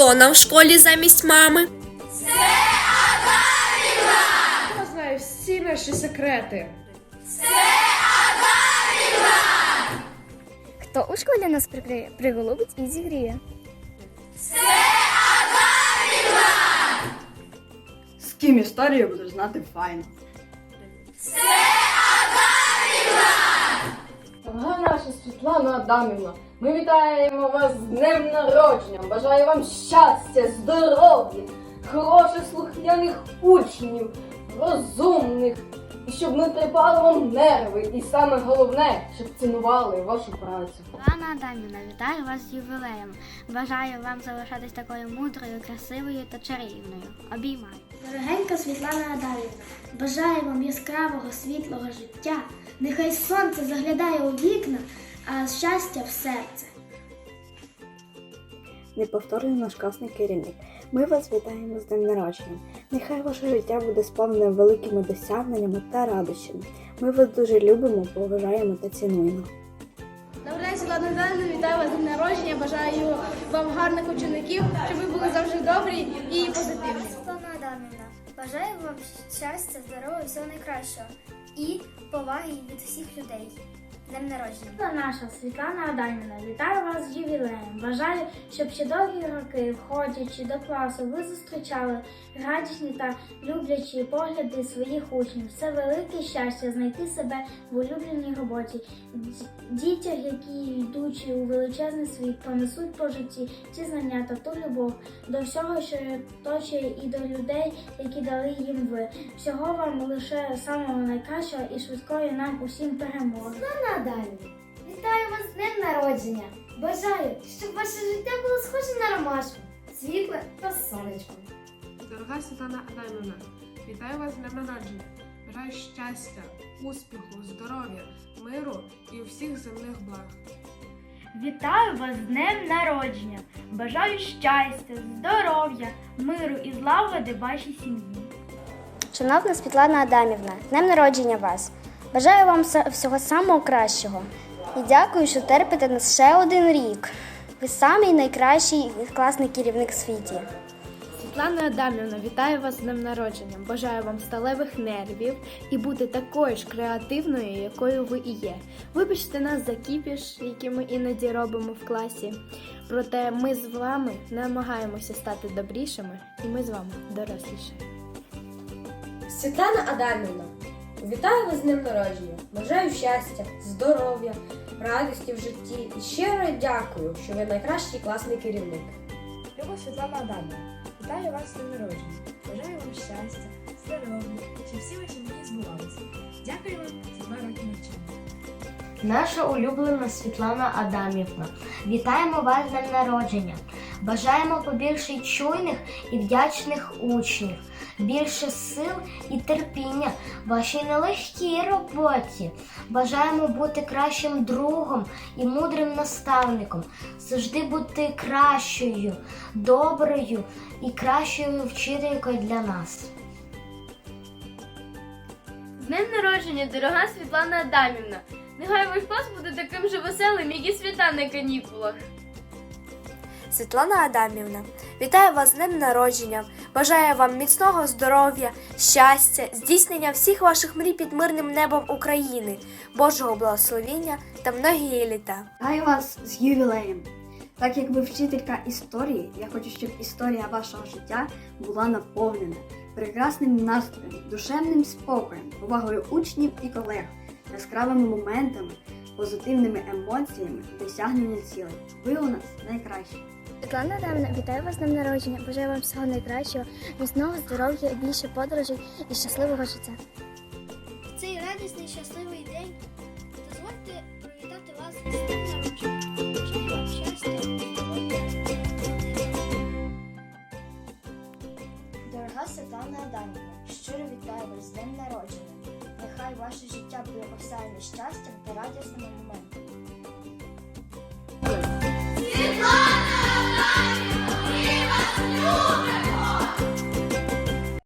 хто нам в школі замість мами? Я знаю всі наші секрети. Хто у школі нас прикриє, приголубить і зігріє. З ким історію будеш знати файно. Дорога наша Світлана Адамівна, ми вітаємо вас з днем народження. Бажаю вам щастя, здоров'я, хороших слухняних учнів, розумних, і щоб не трепали вам нерви. І саме головне, щоб цінували вашу працю. Пана Адамівна, вітаю вас з ювілеєм. Бажаю вам залишатись такою мудрою, красивою та чарівною. Обіймаю. Дорогенька Світлана Адамівна, бажаю вам яскравого світлого життя. Нехай сонце заглядає у вікна, а щастя в серце. Неповторний наш класний керівник. Ми вас вітаємо з днем народження. Нехай ваше життя буде сповнене великими досягненнями та радощами. Ми вас дуже любимо, поважаємо та цінуємо. Добрий день, Світлана Адамівна, вітаю вас з днем народження. Бажаю вам гарних учеників, щоб ви були завжди добрі і позитивні. Світлана Адамівна, бажаю вам щастя, здоров'я, всього найкращого і поваги від всіх людей. Днем народження. Наша Світлана Адамівна, вітаю вас з ювілеєм. Бажаю, щоб ще довгі роки, входячи до класу, ви зустрічали радісні та люблячі погляди своїх учнів. Це велике щастя знайти себе в улюбленій роботі. Дітях, які йдучи у величезний світ, понесуть по житті ці знання та ту любов до всього, що точує, і до людей, які дали їм ви. Всього вам лише самого найкращого і швидкої нам усім перемоги. Адамівна, вітаю вас з днем народження. Бажаю, щоб ваше життя було схоже на ромашку, світле та сонечко. Дорога Світлана Адамівна, вітаю вас з днем народження. Бажаю щастя, успіху, здоров'я, миру і усіх земних благ. Вітаю вас з днем народження! Бажаю щастя, здоров'я, миру і злагоди вашій сім'ї. Шановна Світлана Адамівна, з днем народження вас. Бажаю вам всього самого кращого. І дякую, що терпите нас ще один рік. Ви самий найкращий класний керівник в світі. Світлана Адамівна, вітаю вас з днем народження. Бажаю вам сталевих нервів і бути такою ж креативною, якою ви і є. Вибачте нас за кіпіш, який ми іноді робимо в класі. Проте ми з вами намагаємося стати добрішими, і ми з вами доросліші. Світлана Адамівна, вітаю вас з днем народження. Бажаю щастя, здоров'я, радості в житті і щиро дякую, що ви найкращий класний керівник. Люба Світлана Адамівна, вітаю вас з днем народження. Бажаю вам щастя, здоров'я, щоб всі ваші мрії збувалися. Дякую вам за два роки навчання. Наша улюблена Світлана Адамівна. Вітаємо вас з днем народження. Бажаємо побільше чуйних і вдячних учнів, більше сил і терпіння в вашій нелегкій роботі. Бажаємо бути кращим другом і мудрим наставником, завжди бути кращою, доброю і кращою вчителькою для нас. З днем народження, дорога Світлана Адамівна! Нехай ваш клас буде таким же веселим, як і свята на канікулах. Світлана Адамівна, вітаю вас з днем народження. Бажаю вам міцного здоров'я, щастя, здійснення всіх ваших мрій під мирним небом України, Божого благословіння та многії літа. Вітаю вас з ювілеєм. Так як ви вчителька історії, я хочу, щоб історія вашого життя була наповнена прекрасним настроєм, душевним спокоєм, повагою учнів і колег, яскравими моментами, позитивними емоціями, досягнення цілей. Ви у нас найкращі. Світлана Адамівна, вітаю вас з днем народження. Бажаю вам всього найкращого, міцного здоров'я, більше подорожей і щасливого життя. В цей радісний щасливий день дозвольте привітати вас. Дорога Світлана Адамівна, щиро вітаю вас з днем народження. Нехай ваше життя буде осяяне щастям та радісними моментами.